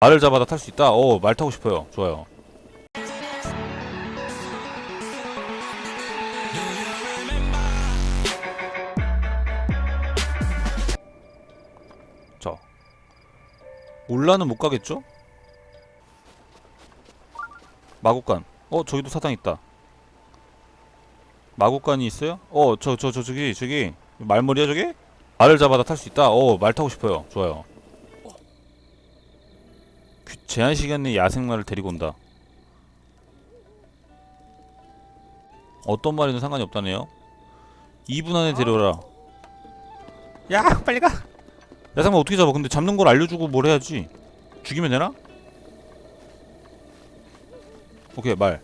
말을 잡아다 탈 수 있다. 어, 말 타고 싶어요. 좋아요. 자, 올라는 못 가겠죠? 마국간. 어, 저기도 사당 있다. 마국간이 있어요? 어, 저, 저, 저, 저기, 저기. 말머리야, 저기? 말을 잡아다 탈 수 있다. 어, 말 타고 싶어요. 좋아요. 그 제한 시간 내에 야생말을 데리고 온다. 어떤 말이든 상관이 없다네요. 2분 안에 데려오라. 야, 빨리 가. 야생말 어떻게 잡아? 근데 잡는 걸 알려주고 뭘 해야지. 죽이면 되나? 오케이 말.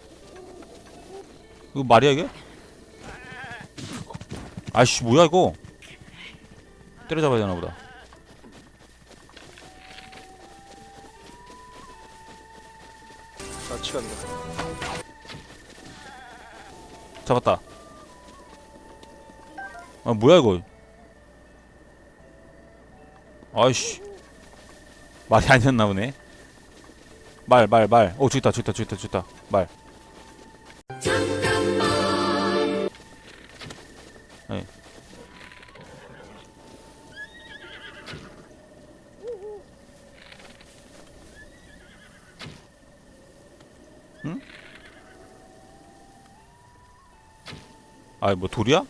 이거 말이야 이게? 아이씨 뭐야 이거? 때려잡아야 되나 보다. 나 치간다. 잡았다. 아 뭐야 이거? 아이씨 말이 아니었나 보네. 말 말 말. 어 저기 있다 저기 있다 저기 있다 저기 있다 말. 아이 뭐 돌이야?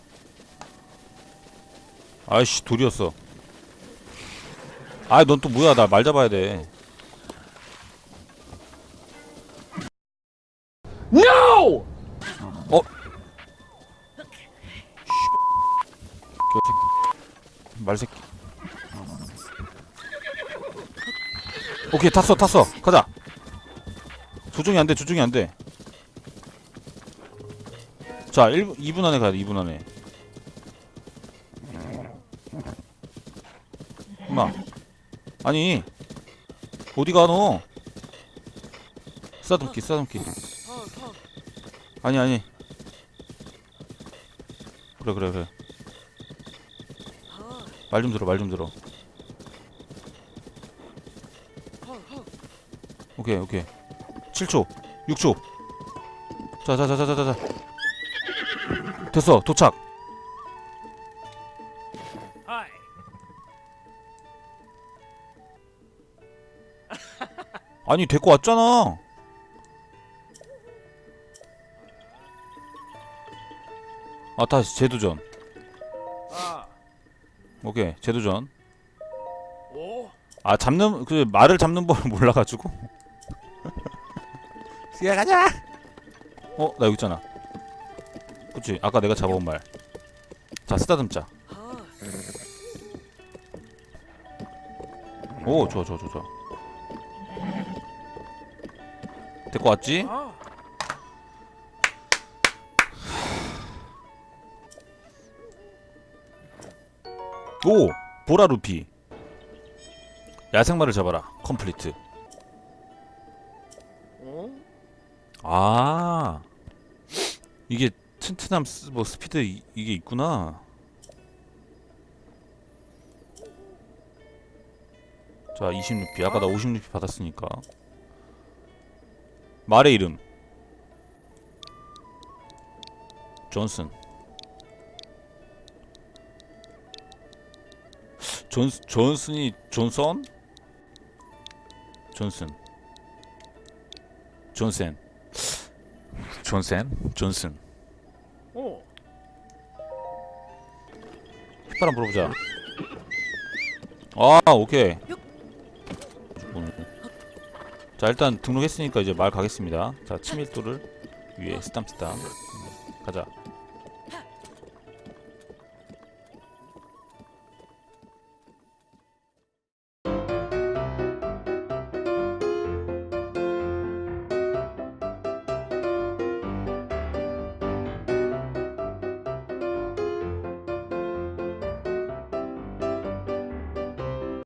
아이씨 돌이었어. 아이 넌 또 뭐야? 나 말 잡아야 돼. No! 어? 말새끼. 오케이 탔어 탔어. 가자. 조종이 안돼 조종이 안돼 자 1분 2분 안에 가야 돼 2분 안에. 엄마. 아니 어디 가너? 쓰다듬기 쓰다듬기. 아니 아니. 그래 그래 그래. 말 좀 들어 말 좀 들어. 오케이 오케이. 7초 6초. 자자자자자자 됐어 도착. 아니 데리고 왔잖아. 아 다시 재도전. 아. 오케이 재도전. 오. 아 잡는 그 말을 잡는 법을 몰라가지고. 시야 가자! 어나 여기 있잖아 그치 아까 내가 잡아온 말 자 쓰다듬자 오 좋아 좋아 좋아 좋아 데리고 왔지 아. 오 보라 루피 야생마를 잡아라 컴플리트 어? 아 이게 튼튼함 스, 뭐 스피드 이, 이게 있구나. 자 20루피. 아까 나 50루피 받았으니까. 말의 이름. 존슨. 존 존슨이 존선 존슨. 존센 존센 존슨 어. 휘바람 물어보자. 아 오케이. 오늘. 자 일단 등록했으니까 이제 말 가겠습니다. 자 친밀도를 위에 스탐 스탐. 가자